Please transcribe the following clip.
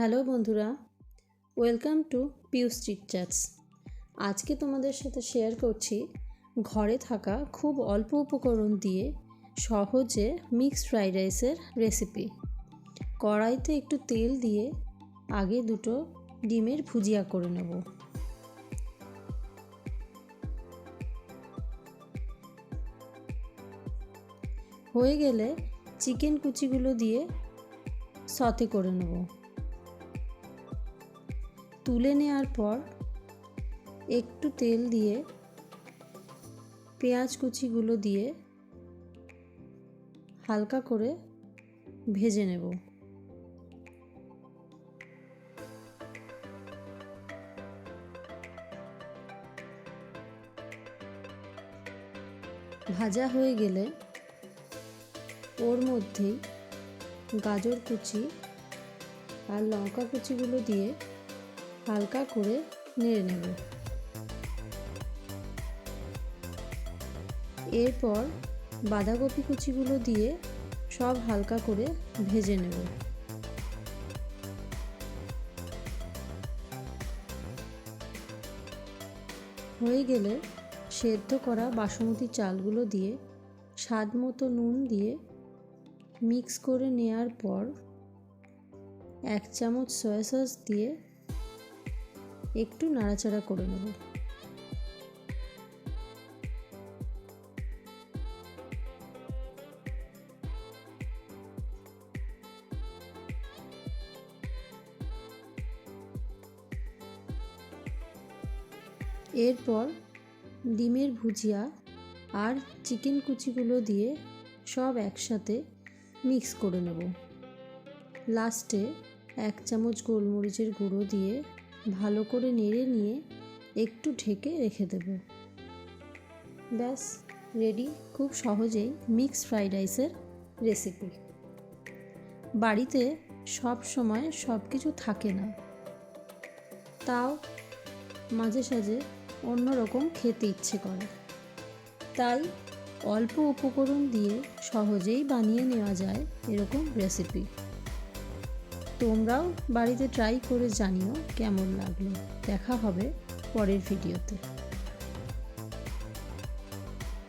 Hello বন্ধুরা, welcome to pew street chats. আজকে তোমাদের সাথে শেয়ার করছি ঘরে থাকা খুব অল্প উপকরণ দিয়ে সহজে মিক্সড ফ্রাইড রাইসের রেসিপি। কড়াইতে একটু তেল দিয়ে আগে দুটো ডিমের ভুজিয়া করে নেব। হয়ে গেলে চিকেন কুচিগুলো দিয়ে সতে করে নেব। তুলে নেওয়ার পর একটু তেল দিয়ে, পেঁয়াজ কুচিগুলো দিয়ে হালকা করে ভেজে নেব। ভাজা হয়ে গেলে ওর মধ্যেই গাজর কুচি আর লঙ্কা কুচিগুলো দিয়ে হালকা করে নেড়ে নেব। এরপর বাঁধাকপি কুচিগুলো দিয়ে সব হালকা করে ভেজে নেব। হয়ে গেলে সেদ্ধ করা বাসমতি চালগুলো দিয়ে স্বাদ মতো নুন দিয়ে মিক্স করে নেওয়ার পর এক চামচ সয়া সস দিয়ে একটু নাড়াচাড়া করে নেব। এরপর ডিমের ভুজিয়া আর চিকেন কুচিগুলো দিয়ে সব একসাথে মিক্স করে নেব। লাস্টে এক চামচ গোলমরিচের গুঁড়ো দিয়ে ভালো করে নেড়ে নিয়ে একটু ঢেকে রেখে দেব। ব্যাস রেডি খুব সহজেই মিক্স ফ্রাইড রাইসের রেসিপি বাড়িতে সব সময় সব কিছু থাকে না। তাও মাঝে সাঝে অন্যরকম খেতে ইচ্ছে করে। তাই অল্প উপকরণ দিয়ে সহজেই বানিয়ে নেওয়া যায় এরকম রেসিপি তোমরাও বাড়িতে ট্রাই করে জানিও কেমন লাগল। দেখা হবে পরের ভিডিওতে